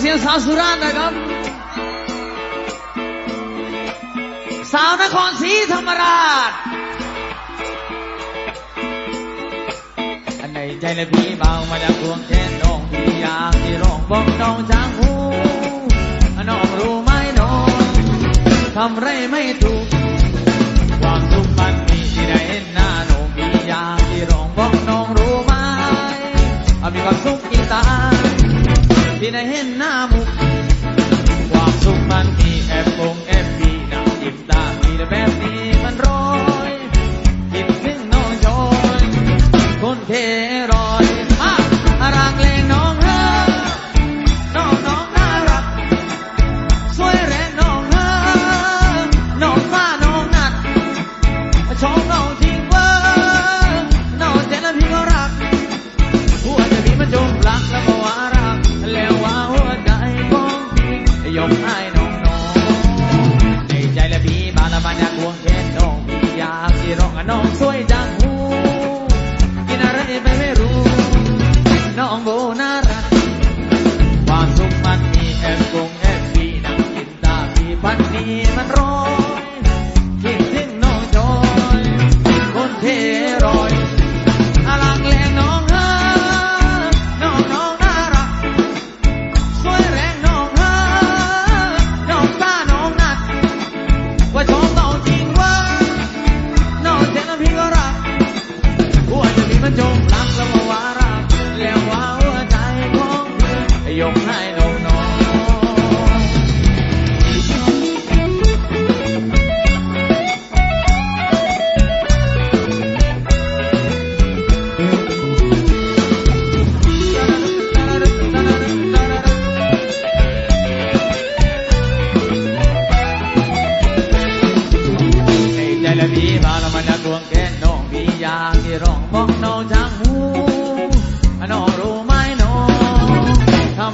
เสียงสาวสุราษฎร์นะครับ สาวนครศรีธรรมราช อันในใจและพี่เบามาจากดวงแค้นน้องพี่อยากที่ร้องบอกน้องจางหูน้องรู้ไหมน้องทำไรไม่ถูกความทุกข์มันมีที่ไหนหน้าน้องพี่อยากที่ร้องบอกน้องรู้ไหมมีความสุข بنهي النام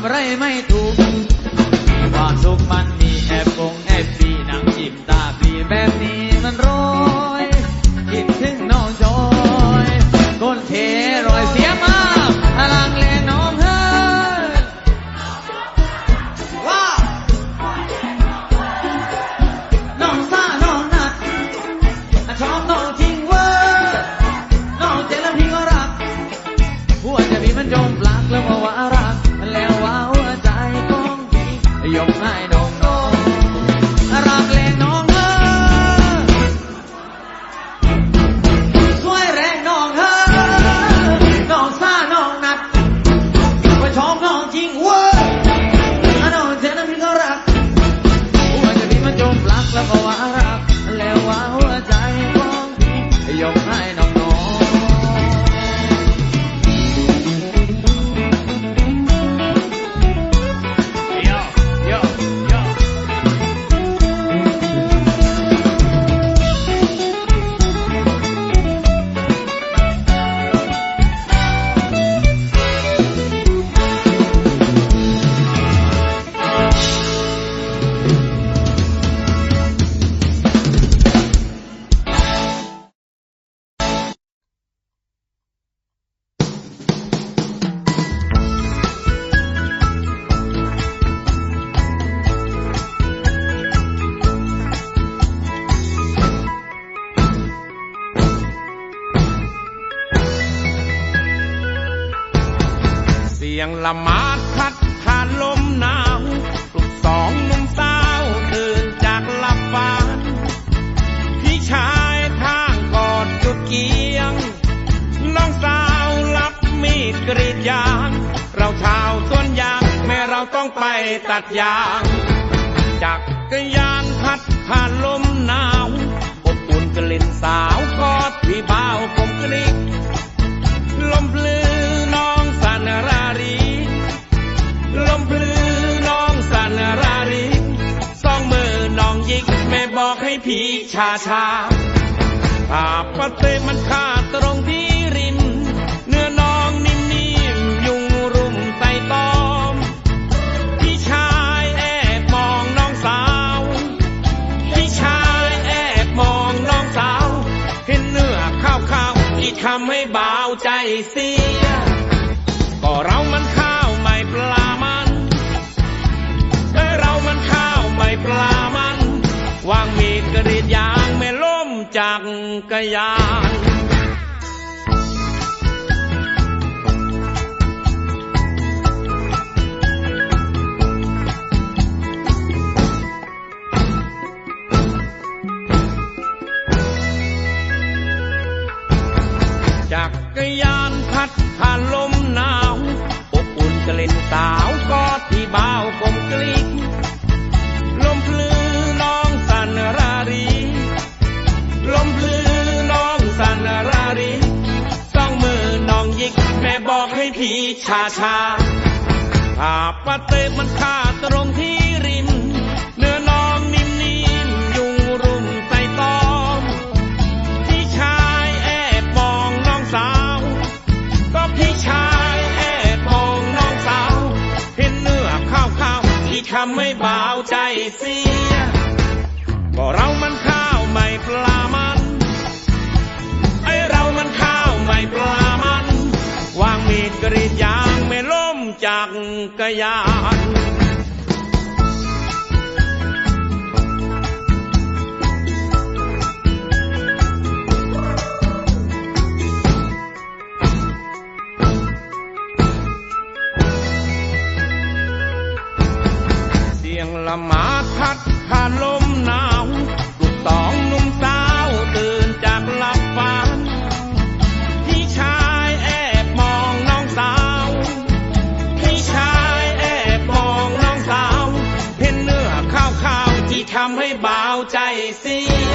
Ibrahim itu ยงละมาดพัดผ่านลมหนาวลูกสองนุ่มสาวตื่นจากหลับฝันพี่ชายทางกอดจุดเกียง น้องสาวรับมีดกรีดยาง เราชาวสวนยาง แม่เราต้องไปตัดยางจากกยานพัดผ่านลมหนาวอบอุ่นกลิ่นสาวกอด ชาชาปาปะเตมันขาดตรงที่ริม เนื้อน้องนิ่มๆยุงรุมไต่ตอม พี่ชายแอบมองน้องสาว พี่ชายแอบมองน้องสาว เห็นเนื้อข้าวข้าวที่ทำให้เบาใจเสีย รีดยางไม่ล้มจากกระยาง ชาชาภาพปะเตมันขาดตรงที่ริม เนื้อน้องนิ่มๆยุงรุมใส่ตอมพี่ชายแอบมองน้องสาว ก็พี่ชายแอบมองน้องสาว เห็นเนื้อข้าวข้าวที่ทำให้บาวใจเสีย ก็เรามันข้า จากกระยาน ใจเสีย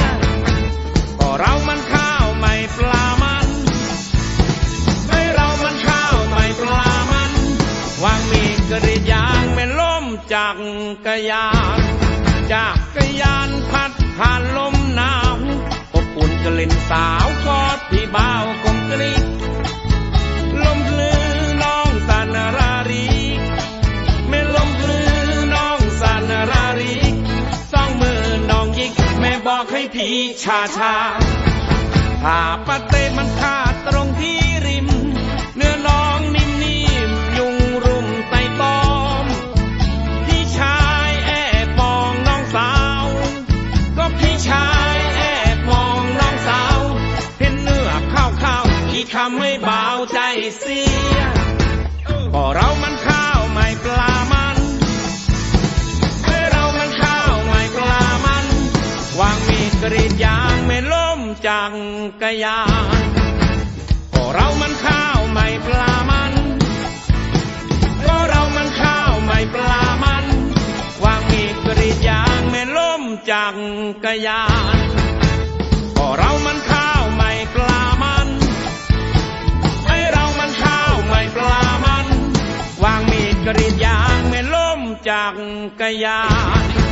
ก็เรามันข้าวไม่ปลามันให้เรามันข้าวไม่ปลามันวางมีกรีดยางไม่ล้มจากกระยานจากกระยานพัดผ่านลมหนาวอบอุ่นกลิ่นสาวกอดพี่เบาีชาชาผ้าปะเตะมันขาดตรงที่ริม เนื้อน้องนิ่มๆยุงรุมไต่ตอม พี่ชายแอบมองน้องสาว ก็พี่ชายแอบมองน้องสาว เห็นเนื้อข้าวข้าวๆที่ทำให้เบาใจเสียก็เรามันข้าวไม่ปลา ล้มจากกระยานก็เรามันข้าวไม่ปลามัน ก็เรามันข้าวไม่ปลามันวางมีดกรีดยางไม่ล้มจากกะยานก็เรามันข้าวไม่ปลามันไอเรามันข้าวไม่ปลามันวางมีดกรีดยางไม่ล้มจากกะยาน